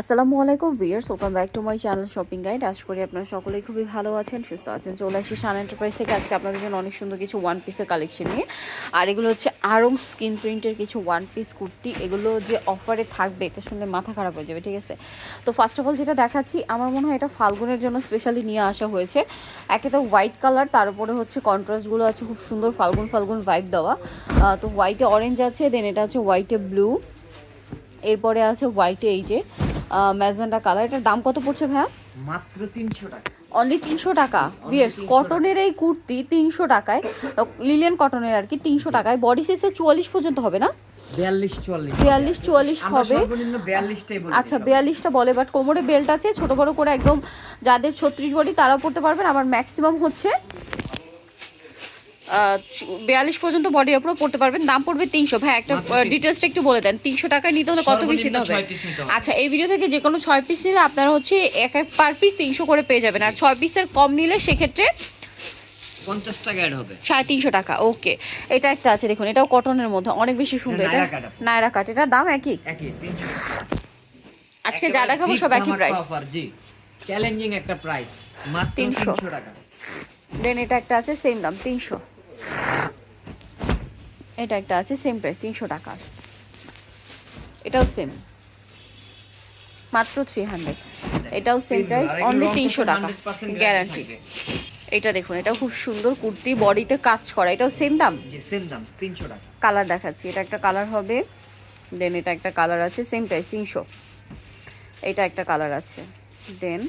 আসসালামু আলাইকুম viewers welcome back to my channel shopping guide. আশা করি আপনারা সকলেই খুবই ভালো আছেন, সুস্থ আছেন। চলে আসি সান এন্টারপ্রাইজ থেকে আজকে আপনাদের জন্য অনেক সুন্দর কিছু ওয়ান পিসের কালেকশন নিয়ে। আর এগুলো হচ্ছে আরং স্কিন প্রিন্টের কিছু ওয়ান পিস কুর্তি। এগুলো যে অফারে থাকবে, এটা শুনলে মাথা খারাপ হয়ে যাবে, ঠিক আছে? তো ফার্স্ট অফ অল যেটা দেখাচ্ছি, আমার মনে হয় এটা ফাল্গুনের জন্য স্পেশালি নিয়ে আসা হয়েছে। একে তো হোয়াইট কালার তার উপরে হচ্ছে কন্ট্রাস্টগুলো আছে, খুব সুন্দর ফাল্গুন ফাল্গুন ভাইব দেওয়া। তো হোয়াইটে অরেঞ্জ আছে দেন এটা হচ্ছে হোয়াইটে ব্লু এরপরে আছে হোয়াইটে এই যে ম্যাজেন্ডা কালার। এটার দাম কত পড়ছে ভাইয়া? মাত্র তিনশো টাকা। অনলি তিনশো টাকা। ভিয়ার্স কটনের এই কুর্তি তিনশো টাকায় লিলেন কটনের আর কি তিনশো টাকায়। বডি সাইজে চুয়াল্লিশ পর্যন্ত হবে না? বিয়াল্লিশ চুয়াল্লিশ আমরা হবে। আচ্ছা বিয়াল্লিশটা বলে বাট কোমরে বেল্ট আছে ছোট বড় করে একদম যাদের ছত্রিশ বডি তারা পড়তে পারবেন। আবার ম্যাক্সিমাম হচ্ছে বিয়াল্লিশ পর্যন্ত বডির উপরও পড়তে পারবেন দাম পড়বে তিনশো। ভাই একটা ডিটেলসটা একটু বলে দেন তিনশো টাকায় নিতে হলে কত পিস নিতে হবে। আচ্ছা এই ভিডিও থেকে যে কোনো ছয় পিস নিলে আপনারা হচ্ছে এক এক পার পিস তিনশো করে পেয়ে যাবেন। আর ছয় পিসের কম নিলে সেক্ষেত্রে পঞ্চাশ টাকা অ্যাড হবে। সাড়ে তিনশো টাকা ওকে এটা একটা আছে দেখুন এটাও কটনের মধ্যে অনেক বেশি সুন্দর। এটা এটা নায়রা কাট এটার দাম একই? আজকে যা দেখাবো সব একই প্রাইস জি। চ্যালেঞ্জিং একটা প্রাইস মাত্র 300 তিনশো টাকা। দেন এটা একটা আছে সেম দাম তিনশো। এটা একটা আছে সেম প্রাইস তিনশো টাকা। এটাও সেম মাত্র থ্রি হান্ড্রেড এটাও সেম প্রাইস অনলি তিনশো টাকা গ্যারান্টি এটা দেখুন এটা খুব সুন্দর কুর্তি বডিতে কাজ করা। এটাও সেম দাম? সেম দাম তিনশো টাকা। কালার দেখাচ্ছি এটা একটা কালার হবে। দেন এটা একটা কালার আছে সেম প্রাইস তিনশো। এটা একটা কালার আছে। দেন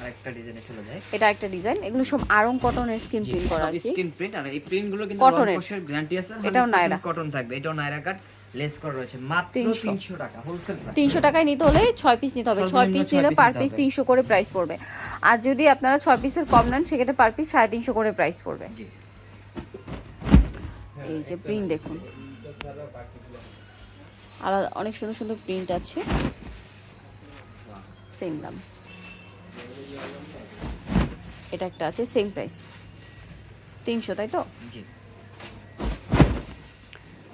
আরেকটা ডিজাইনে চলে যায়। এটা একটা ডিজাইন এগুলো সব আরং কটনের স্কিন প্রিন্ট করা আর কি। স্ক্রিন প্রিন্ট আর এই প্রিন্টগুলো কিন্তু কটনের। গ্যারান্টি আছে এটাও নায়রা। কটন থাকবে। এটাও নায়রা কাট লেস করা রয়েছে। মাত্র 300 তিনশো টাকা হোলসেল প্রাইস তিনশো টাকায় নিতে হলে ছয় পিস নিতে হবে। ছয় সর্বনিম্ন পিস নিলে পার পিস হবে। তিনশো করে প্রাইস পড়বে। আর যদি আপনারা ছয় পিসের কম নেন সেক্ষেত্রে পার পিস সাড়ে তিনশো করে প্রাইস পড়বে। জি। এই যে প্রিন্ট দেখুন। আলাদা অনেক সুন্দর সুন্দর প্রিন্ট আছে। সেম দাম। এটা একটা আছে সেম প্রাইস তিনশো তাই তো?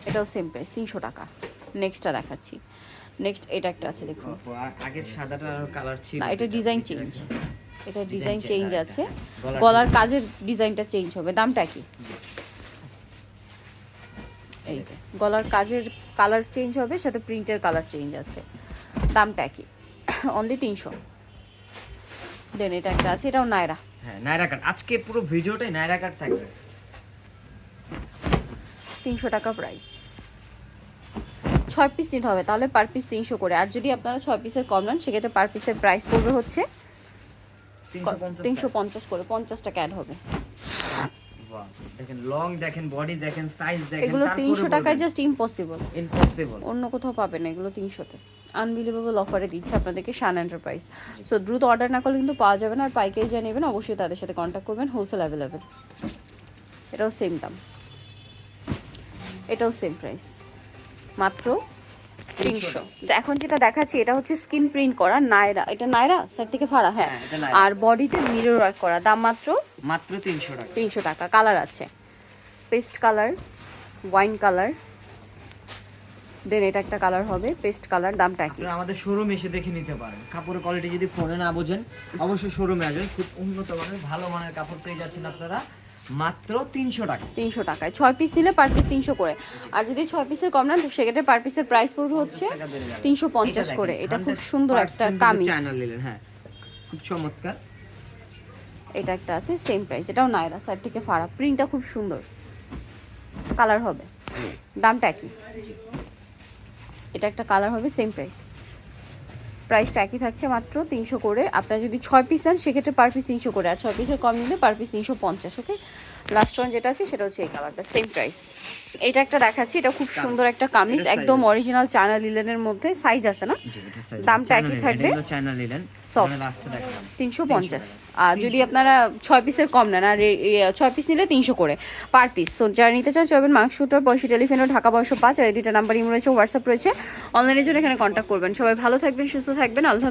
এটাও সেম প্রাইস তিনশো টাকা। নেক্সটটা দেখাচ্ছি। নেক্সট এটা একটা আছে দেখুন। আগের সাদাটার কালার ছিল না এটা ডিজাইন চেঞ্জ এটা ডিজাইন চেঞ্জ হ্যাঁ, আছে। গলার গলার কাজের ডিজাইনটা চেঞ্জ হবে দামটা কি? এই যে গলার কাজের কালার চেঞ্জ হবে সাথে প্রিন্টের কালার চেঞ্জ আছে। দামটা কি? অনলি তিনশো। দেন এটা একটা আছে এটাও নায়রা। হ্যাঁ নায়রা কাট আজকে পুরো ভিডিওটাই নায়রা কাট থাকবে। তিনশো টাকা প্রাইস ছয় পিস নিতে হবে তাহলে পার পিস তিনশো করে। আর যদি আপনারা ছয় পিসের কম নেন সেক্ষেত্রে পার পিসের প্রাইস পড়বে হচ্ছে তিনশো পঞ্চাশ করে পঞ্চাশ টাকা অ্যাড হবে। দেখেন লং দেখেন বডি দেখেন সাইজ দেখেন এগুলো তিনশো টাকায় জাস্ট ইম্পসিবল ইম্পসিবল অন্য কোথাও পাবেন এগুলো তিনশোতে। আনবিলিভেবল অফারে দিচ্ছে আপনাদেরকে শান এন্টারপ্রাইজ সো দ্রুত অর্ডার না করলে কিন্তু পাওয়া যাবে না। আর পাইকারি যা নেবেন অবশ্যই তাদের সাথে কন্ট্যাক্ট করবেন হোলসেল অ্যাভেলেবেল এটাও সেম দাম। এটাও সেম প্রাইস মাত্র তিনশো। এখন যেটা দেখাচ্ছি এটা হচ্ছে স্কিন প্রিন্ট করা নায়রা এটা নায়রা স্যার থেকে ফাড়া হ্যাঁ হ্যাঁ। আর বডিতে মিরর ওয়ার্ক করা। দাম মাত্র মাত্র তিনশো টাকা। তিনশো টাকা। কালার আছে। Paste colour wine colour then এটা একটা কালার হবে পেস্ট কালার দামটা কি আমাদের শোরুমে এসে দেখে নিতে পারেন। কাপড়ের কোয়ালিটি যদি ফোনে না বোঝেন অবশ্যই শোরুমে আসবেন। খুব উন্নত মানের ভালো মানের কাপড় পেয়ে যাচ্ছেন আপনারা মাত্র তিনশো টাকা তিনশো টাকায়। ছয় পিস নিলে পার পিস তিনশো করে। আর যদি ছয় পিসের কম না সেক্ষেত্রে পার পিসের প্রাইস পড়বে হচ্ছে। তিনশো পঞ্চাশ করে। এটা খুব সুন্দর একটা কামিজ। হ্যাঁ। খুব চমৎকার। এটা একটা আছে সেম প্রাইস এটাও নায়রা সাইড থেকে ফাড়া। প্রিন্টটা খুব সুন্দর। কালার হবে। দামটা একই। এটা একটা কালার হবে সেম প্রাইস প্রাইসটা একই থাকছে মাত্র তিনশো করে। আপনার যদি ছয় পিস নেন, সেক্ষেত্রে পার পিস তিনশো করে। আর ছয় পিসের কম নিলে পার পিস তিনশো পঞ্চাশ ওকে লাস্ট ওয়ান যেটা আছে সেটা হচ্ছে এই কালারটা সেম প্রাইস এটা একটা দেখাচ্ছি এটা খুব সুন্দর একটা কামিজ একদম অরিজিনাল চায়না লিলেনের মধ্যে সাইজ আছে না। দামটা একই থাকবে? চায়না লিলেন দেখালাম। তিনশো পঞ্চাশ। আর যদি আপনারা ছয় পিসের কম নেন আর ছয় পিস নিলে তিনশো করে পার পিস সো যারা নিতে চান চলবেন মার্কশুটার পয়সা টেলিফোনও ঢাকা বয়স পাঁচ। আর এই দুইটা নাম্বার ইম রয়েছে হোয়াটসঅ্যাপ রয়েছে। অনলাইনের জন্য এখানে কন্ট্যাক্ট করবেন। সবাই ভালো থাকবেন সুস্থ থাকবেন। আল্লাহ।